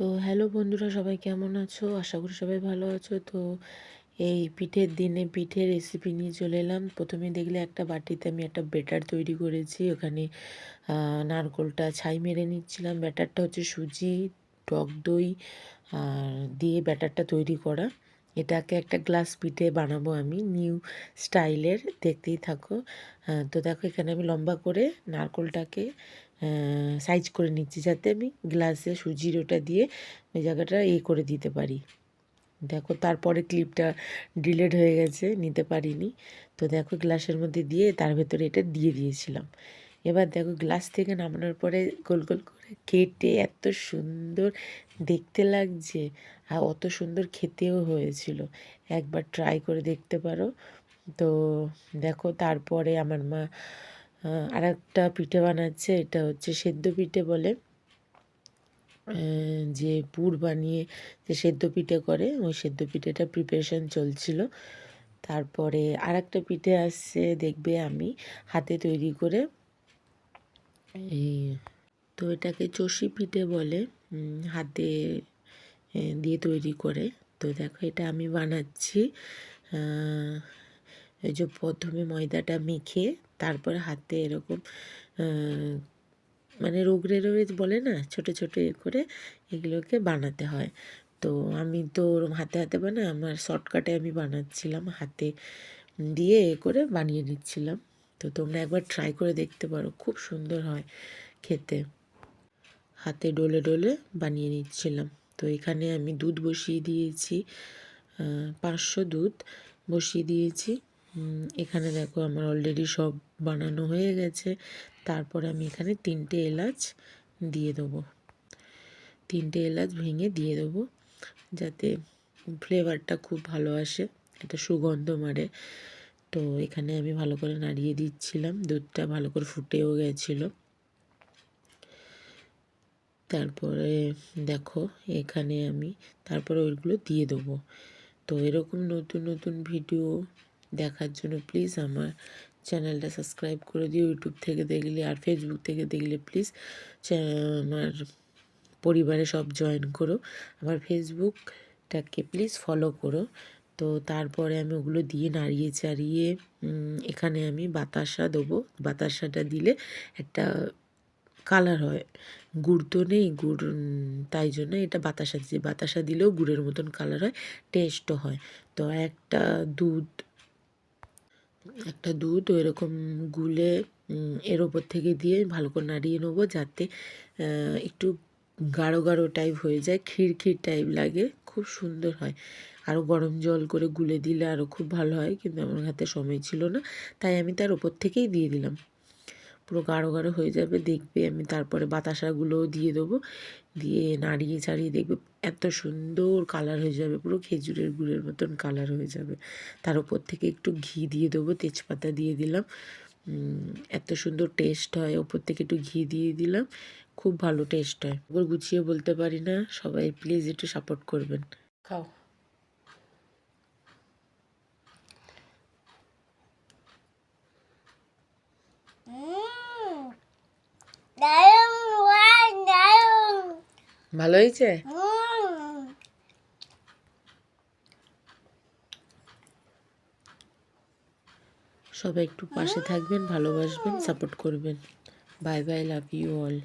তো হ্যালো বন্ধুরা, সবাই কেমন আছো? আশা করি সবাই ভালো আছো। তো এই পিঠের দিনে পিঠের রেসিপি নিয়ে চলে এলাম। প্রথমে দেখলে একটা বাটিতে আমি একটা ব্যাটার তৈরি করেছি। ওখানে নারকোলটা ছাই মেরে নিচ্ছিলাম। ব্যাটারটা হচ্ছে সুজি, টক দই, আর দিয়ে ব্যাটারটা তৈরি করা। এটাকে একটা গ্লাস পিঠে বানাবো আমি নিউ স্টাইলের দেখতেই থাকো। তো দেখো এখানে আমি লম্বা করে নারকোলটাকে সাইজ করে নিচ্ছি যাতে আমি গ্লাসে সুজির ওটা দিয়ে ওই জায়গাটা এ করে দিতে পারি। দেখো তারপরে ক্লিপটা ডিলেট হয়ে গেছে, নিতে পারিনি। তো দেখো গ্লাসের মধ্যে দিয়ে তার ভেতরে এটা দিয়ে দিয়েছিলাম। এবার দেখো গ্লাস থেকে নামানোর পরে গোল গোল করে কেটে এত সুন্দর দেখতে লাগছে আর অত সুন্দর খেতেও হয়েছিল। একবার ট্রাই করে দেখতে পারো। তো দেখো তারপরে আমার মা আর একটা পিঠে বানাচ্ছে, এটা হচ্ছে সেদ্ধ পিঠে বলে। যে পুর বানিয়ে যে সেদ্ধ পিঠে করে, ওই সেদ্ধ পিঠেটা প্রিপারেশান চলছিল। তারপরে আর একটা পিঠে আসছে, দেখবে আমি হাতে তৈরি করে। এই, তো এটাকে চষি পিঠে বলে হাতে দিয়ে তৈরি করে। তো দেখো এটা আমি বানাচ্ছি। এই যে প্রথমে ময়দাটা মেখে তারপরে হাতে এরকম মানে রোগড়ে রোগড়ে বলে না, ছোট ছোট এ করে এগুলোকে বানাতে হয়। তো আমি তো ওরম হাতে হাতে বানাই, আমার শর্টকাটে আমি বানাচ্ছিলাম, হাতে দিয়ে এ করে বানিয়ে নিচ্ছিলাম। তো তোমরা একবার ট্রাই করে দেখতে পারো, খুব সুন্দর হয় খেতে। হাতে ডলে ডলে বানিয়ে নিচ্ছিলাম। তো এখানে আমি দুধ বসিয়ে দিয়েছি পাঁচশো দুধ বসিয়ে দিয়েছি। এখানে দেখো আমার অলরেডি সব বানানো হয়ে গেছে। তারপরে আমি এখানে তিনটে এলাচ দিয়ে দেবো। তিনটে এলাচ ভেঙে দিয়ে দেবো যাতে ফ্লেভারটা খুব ভালো আসে এটা সুগন্ধ মারে। তো এখানে আমি ভালো করে নাড়িয়ে দিচ্ছিলাম, দুধটা ভালো করে ফুটেও গেছিল। তারপরে দেখো এখানে আমি, তারপরে ওইগুলো দিয়ে দেবো। তো এরকম নতুন নতুন ভিডিও দেখার জন্য প্লিজ আমার চ্যানেলটা সাবস্ক্রাইব করে দিও। ইউটিউব থেকে দেখলে আর ফেসবুক থেকে দেখলে প্লিজ আমার পরিবারে সব জয়েন করো। আমার ফেসবুকটাকে প্লিজ ফলো করো। তো তারপরে আমি ওগুলো দিয়ে নাড়িয়ে চাড়িয়ে এখানে আমি বাতাসা দেবো। বাতাসাটা দিলে একটা কালার হয়। গুড় তো নেই, গুড় তাই জন্য এটা বাতাসা দিচ্ছি। বাতাসা দিলেও গুড়ের মতন কালার হয় টেস্টও হয়। তো একটা দুধ একটা দুধ এরকম গুলে এর ওপর থেকে দিয়ে ভালো করে নাড়িয়ে নেব যাতে একটু গাঢ় গাঢ় টাইপ হয়ে যায় ক্ষীর ক্ষীর টাইপ লাগে, খুব সুন্দর হয়। আরও গরম জল করে গুলে দিলে আরও খুব ভালো হয়, কিন্তু আমার হাতে সময় ছিল না, তাই আমি তার ওপর থেকেই দিয়ে দিলাম। পুরো গাঢ় গাঢ় হয়ে যাবে, দেখবে আমি তারপরে বাতাসাগুলোও দিয়ে দেবো। দিয়ে নাড়িয়ে ছাড়িয়ে দেখবে এত সুন্দর কালার হয়ে যাবে, পুরো খেজুরের গুড়ের মতন কালার হয়ে যাবে। তার উপর থেকে একটু ঘি দিয়ে দেবো, তেজপাতা দিয়ে দিলাম। এত সুন্দর টেস্ট হয় ওপর থেকে একটু ঘি দিয়ে দিলাম। খুব ভালো টেস্ট হয়। ওপর গুছিয়ে বলতে পারি না, সবাই প্লিজ একটু সাপোর্ট করবেন। খাও। ভালো হয়েছে? সবাই একটু পাশে থাকবেন ভালোবাসবেন সাপোর্ট করবেন। Bye bye love you all